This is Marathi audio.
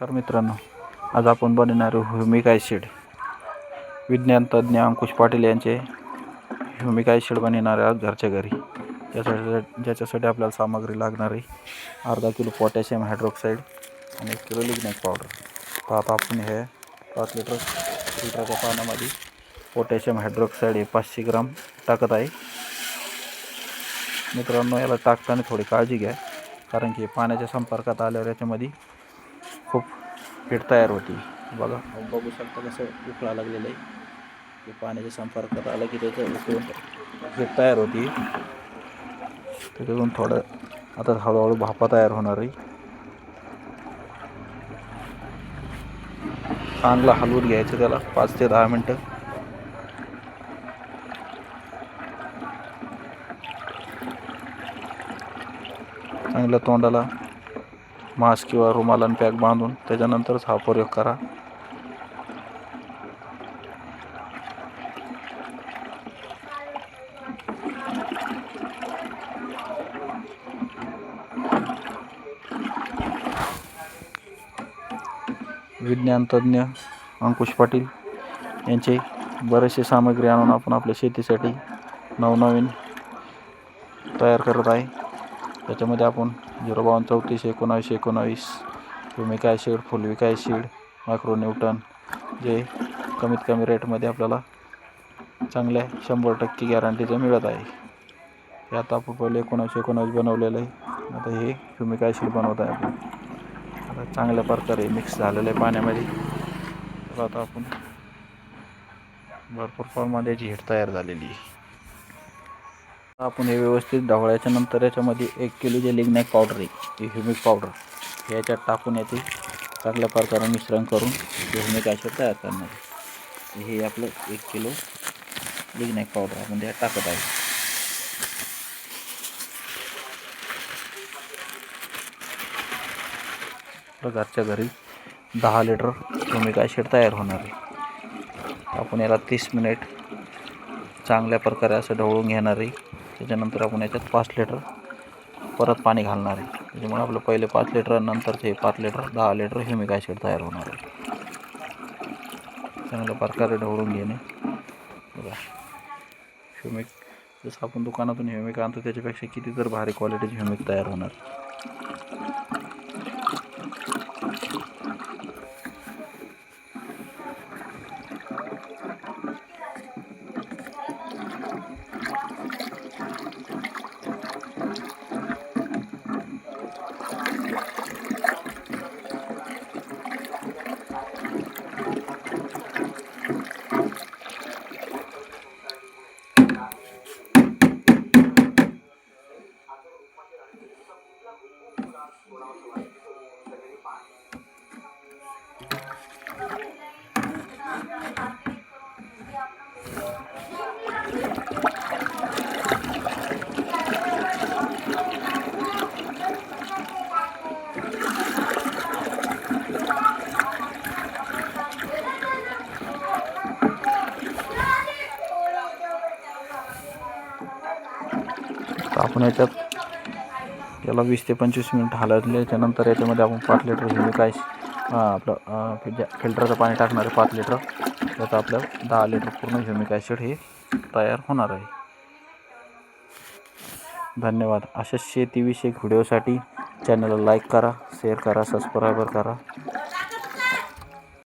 तर मित्रांनो आज आपण बनवणार ह्युमिक ॲसिड. विज्ञान तज्ज्ञ अंकुश पाटील यांचे ह्युमिक ॲसिड बनवणार आहोत घरच्या घरी. ज्यासाठी ज्याच्यासाठी आपल्याला सामग्री लागणार आहे अर्धा किलो पोटॅशियम हायड्रोक्साईड आणि एक किलो लिग्नॅक पावडर तर आता आपण हे पाच लिटर लिटरच्या पाण्यामध्ये पोटॅशियम हायड्रोक्साईड हे पाचशे ग्राम टाकत आहे. मित्रांनो याला टाकताना थोडी काळजी घ्या कारण की पाण्याच्या संपर्कात आल्यावर याच्यामध्ये पीठ तयार होती. बघा. बघू शकता कसं उकळा लागलेलं आहे. ते पाण्याच्या संपर्कात आलं की त्याचं उकळून पीठ तयार होती. त्याच्यातून थोडं आता हळूहळू भापा तयार होणार आहे. चांगला हलवून घ्यायचं त्याला पाच ते दहा मिनटं. चांगल्या तोंडाला मास्क किंवा रुमालान पॅक बांधून त्याच्यानंतरच हा प्रयोग करा. विज्ञान तज्ज्ञ अंकुश पाटील यांचे बरेचसे सामग्री आणून आपण आपल्या शेतीसाठी नवनवीन तयार करत आहे. त्याच्यामध्ये आपण झिरो बावन्न चौतीस एकोणावीस एकोणावीस भूमिका ॲसिड फुलविक ॲसिड मायक्रोन्यूटन जे कमीत कमी रेटमध्ये आपल्याला चांगल्या शंभर टक्के गॅरंटीचं मिळत आहे. हे आता आपण पहिले एकोणावीस एकोणावीस बनवलेलं आहे. आता हे ह्युमिक ॲसिड बनवत आहे आपण. आता चांगल्या प्रकारे मिक्स झालेलं आहे पाण्यामध्ये. तर आता आपण भरपूर प्रमाणात याची हिट तयार झालेली आहे. आपण हे व्यवस्थित ढवळ्याच्या नंतर याच्यामध्ये एक किलो जे लिग्नॅक पावडर आहे ही ह्युमिक पावडर हे याच्यात टाकून येते चांगल्या प्रकारे मिश्रण करून ते ह्युमिक ॲसिड तयार करणार आहे. हे आपलं एक किलो लिग्नॅक पावडर आपण त्यात टाकत आहे. घरच्या घरी दहा लिटर ह्युमिक ॲसिड तयार होणार आहे. आपण याला तीस मिनिट चांगल्या प्रकारे असं ढवळून घेणार आहे. त्याच्यानंतर आपण याच्यात पाच लिटर परत पाणी घालणार आहे. त्याच्यामुळे आपलं पहिले पाच लिटर नंतरचे पाच लिटर दहा लिटर ह्युमिक ॲसिड तयार होणार आहे. चांगल्या प्रकारे ढवळून घेणे. बघा. ह्युमिक जसं आपण दुकानातून ह्युमिक आणतो त्याच्यापेक्षा किती तर भारी क्वालिटीचे ह्युमिक तयार होणार. आपण याच्यात याला वीस ते पंचवीस मिनिट हलवल्याच्या त्यानंतर याच्यामध्ये आपण पाच लिटर ह्युमिक आपलं फिल्टरचं पाणी टाकणार आहे पाच लिटर त्याचं आपलं दहा लिटर पूर्ण ह्युमिक ॲसिड हे तयार होणार आहे. धन्यवाद. अशाच शेतीविषयक व्हिडिओसाठी चॅनलला लाईक करा शेअर करा सबस्क्रायबर करा.